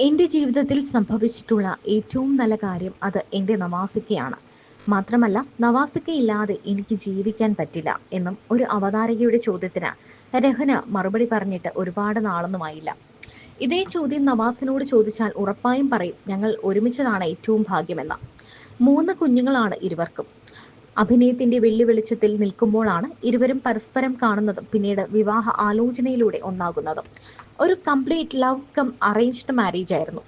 എന്റെ ജീവിതത്തിൽ സംഭവിച്ചിട്ടുള്ള ഏറ്റവും നല്ല കാര്യം അത് എന്റെ നവാസിക്കയാണ്. മാത്രമല്ല നവാസിക്കയില്ലാതെ എനിക്ക് ജീവിക്കാൻ പറ്റില്ല എന്നും ഒരു അവതാരകയുടെ ചോദ്യത്തിന് രഹന മറുപടി പറഞ്ഞിട്ട് ഒരുപാട് നാളൊന്നുമായില്ല. ഇതേ ചോദ്യം നവാസിനോട് ചോദിച്ചാൽ ഉറപ്പായും പറയും ഞങ്ങൾ ഒരുമിച്ചതാണ് ഏറ്റവും ഭാഗ്യമെന്ന്. മൂന്ന് കുഞ്ഞുങ്ങളാണ് ഇരുവർക്കും. അഭിനയത്തിന്റെ വെള്ളി വെളിച്ചത്തിൽ നിൽക്കുമ്പോഴാണ് ഇരുവരും പരസ്പരം കാണുന്നതും പിന്നീട് വിവാഹ ആലോചനയിലൂടെ ഒന്നാകുന്നതും. ഒരു complete love come arranged marriage ആയിരുന്നു.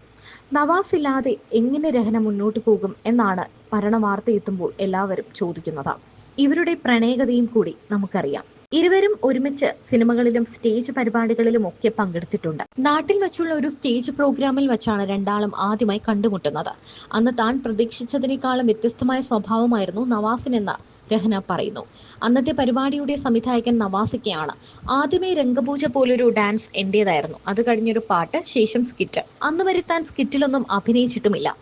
നവാസ് ഇല്ലാതെ എങ്ങനെ രഹന മുന്നോട്ട് പോകും എന്നാണ് ഭരണവാർത്ത എത്തുമ്പോൾ എല്ലാവരും ചോദിക്കുന്നത്. ഇവരുടെ പ്രണയകഥയും കൂടി നമുക്കറിയാം. ഇരുവരും ഒരുമിച്ച് സിനിമകളിലും സ്റ്റേജ് പരിപാടികളിലും ഒക്കെ പങ്കെടുത്തിട്ടുണ്ട്. നാട്ടിൽ വെച്ചുള്ള ഒരു സ്റ്റേജ് പ്രോഗ്രാമിൽ വെച്ചാണ് രണ്ടാളും ആദ്യമായി കണ്ടുമുട്ടുന്നത്. അന്ന് താൻ പ്രതീക്ഷിച്ചതിനേക്കാളും വ്യത്യസ്തമായ സ്വഭാവമായിരുന്നു നവാസിനെന്ന് രഹന പറയുന്നു. അന്നത്തെ പരിപാടിയുടെ സംവിധായകൻ നവാസിക്കയാണ് ആദ്യമേ രംഗപൂജ പോലൊരു ഡാൻസ് എന്റേതായിരുന്നു. അത് കഴിഞ്ഞൊരു പാട്ട് ശേഷം സ്കിറ്റ്. അന്ന് വരെ താൻ സ്കിറ്റിലൊന്നും അഭിനയിച്ചിട്ടുമില്ല.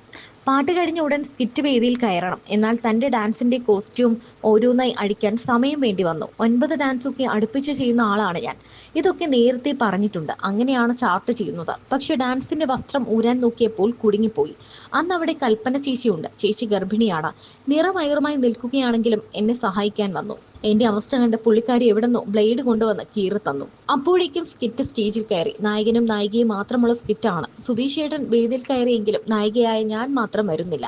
പാട്ട് കഴിഞ്ഞ ഉടൻ സ്കിറ്റ് വേദിയിൽ കയറണം. എന്നാൽ തന്റെ ഡാൻസിന്റെ കോസ്റ്റ്യൂം ഓരോന്നായി അടിക്കാൻ സമയം വേണ്ടി വന്നു. ഒൻപത് ഡാൻസൊക്കെ അടുപ്പിച്ച് ചെയ്യുന്ന ആളാണ് ഞാൻ. ഇതൊക്കെ നേരത്തെ പറഞ്ഞിട്ടുണ്ട്. അങ്ങനെയാണ് ചാർട്ട് ചെയ്യുന്നത്. പക്ഷെ ഡാൻസിന്റെ വസ്ത്രം ഊരാൻ നോക്കിയപ്പോൾ കുടുങ്ങിപ്പോയി. അന്ന് അവിടെ കൽപ്പന ചേച്ചിയുണ്ട്. ചേച്ചി ഗർഭിണിയാണ്. നിറമയറുമായി നിൽക്കുകയാണെങ്കിലും എന്നെ സഹായിക്കാൻ വന്നു. എന്റെ അവസ്ഥ കണ്ട പുള്ളിക്കാരി എവിടെന്നോ ബ്ലേഡ് കൊണ്ടുവന്ന് കീറി തന്നു. അപ്പോഴേക്കും സ്കിറ്റ് സ്റ്റേജിൽ കയറി. നായകനും നായികയും മാത്രമുള്ള സ്കിറ്റാണ്. സുധീഷേട്ടൻ വേദിയിൽ കയറിയെങ്കിലും നായികയായ ഞാൻ മാത്രം വരുന്നില്ല.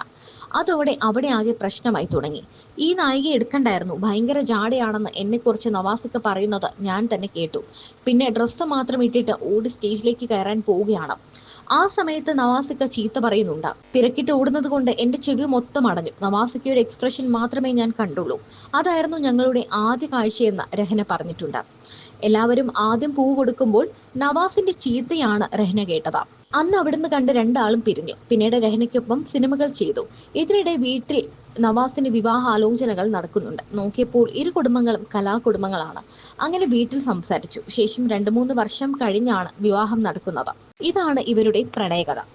അതോടെ അവിടെ ആകെ പ്രശ്നമായി തുടങ്ങി. ഈ നായിക എടുക്കണ്ടായിരുന്നു. ഭയങ്കര ജാടയാണെന്ന് എന്നെക്കുറിച്ച് നവാസൊക്കെ പറയുന്നത് ഞാൻ തന്നെ കേട്ടു. പിന്നെ ഡ്രസ്സ് മാത്രം ഇട്ടിട്ട് ഓടി സ്റ്റേജിലേക്ക് കയറാൻ പോവുകയാണ്. ആ സമയത്ത് നവാസിക്ക ചീത്ത പറയുന്നുണ്ട്. തിരക്കിട്ട് ഓടുന്നത് കൊണ്ട് എന്റെ ചെവി മൊത്തം അടഞ്ഞു. നവാസിക്കയുടെ എക്സ്പ്രഷൻ മാത്രമേ ഞാൻ കണ്ടുള്ളൂ. അതായിരുന്നു ഞങ്ങളുടെ ആദ്യ കാഴ്ചയെന്ന് രഹന പറഞ്ഞിട്ടുണ്ട്. എല്ലാവരും ആദ്യം പൂ കൊടുക്കുമ്പോൾ നവാസിന്റെ ചീത്തയാണ് രഹന കേട്ടത്. അന്ന് അവിടുന്ന് കണ്ട് രണ്ടാളും പിരിഞ്ഞു. പിന്നീട് രഹനയ്ക്കൊപ്പം സിനിമകൾ ചെയ്തു. ഇതിനിടെ വീട്ടിൽ നവാസിന് വിവാഹ ആലോചനകൾ നടക്കുന്നുണ്ട്. നോക്കിയപ്പോൾ ഇരു കുടുംബങ്ങളും കലാകുടുംബങ്ങളാണ്. അങ്ങനെ വീട്ടിൽ സംസാരിച്ചു. ശേഷം രണ്ടു മൂന്ന് വർഷം കഴിഞ്ഞാണ് വിവാഹം നടക്കുന്നത്. ഇതാണ് ഇവരുടെ പ്രണയകഥ.